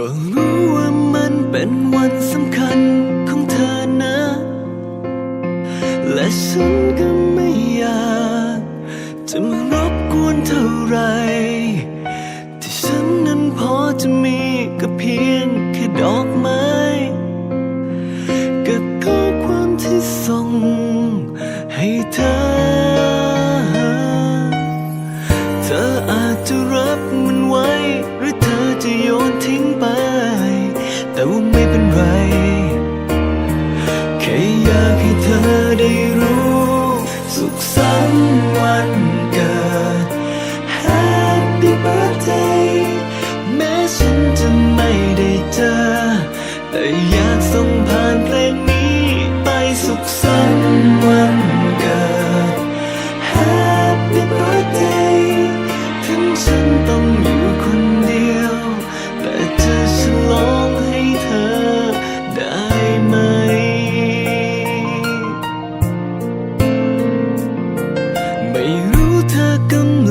ก็รู้ว่ามันเป็นวันสำคัญของเธอนะ และฉันก็ไม่อยากจะมารบกวนเท่าไร ที่ฉันนั้นพอจะมีก็เพียงแค่ดอกไม้กับข้อความที่ส่งให้เธอ เธออาจจะรับ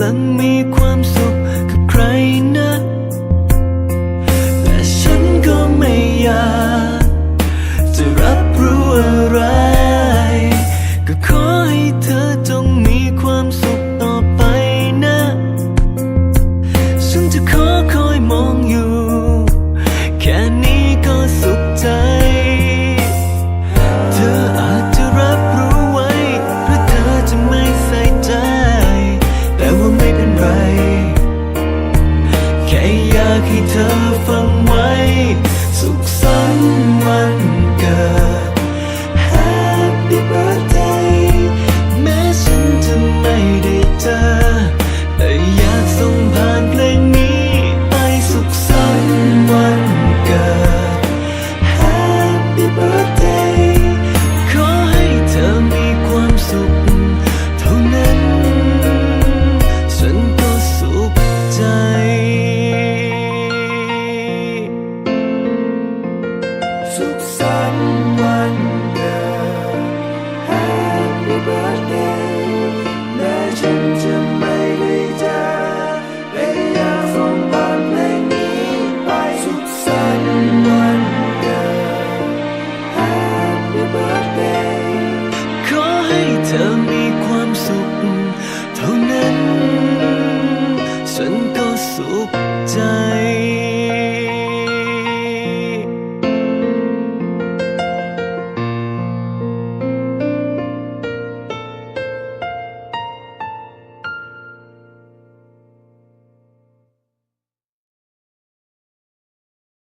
ลังมีความสุขกับใครนะแต่ฉันก็ไม่อยากจะรับรู้อะไร ก็ขอให้เธอจ เธอฟังไว้ สุขสัน someone girl Happy birthday แม้ฉันจะไม่ได้เจอแต่ยากส่งบทเพลนี้ไปสุขสันต์วันเกิด Happy birthday ขอให้เธอมีความสุขเท่านั้น ฉันก็สุขใจ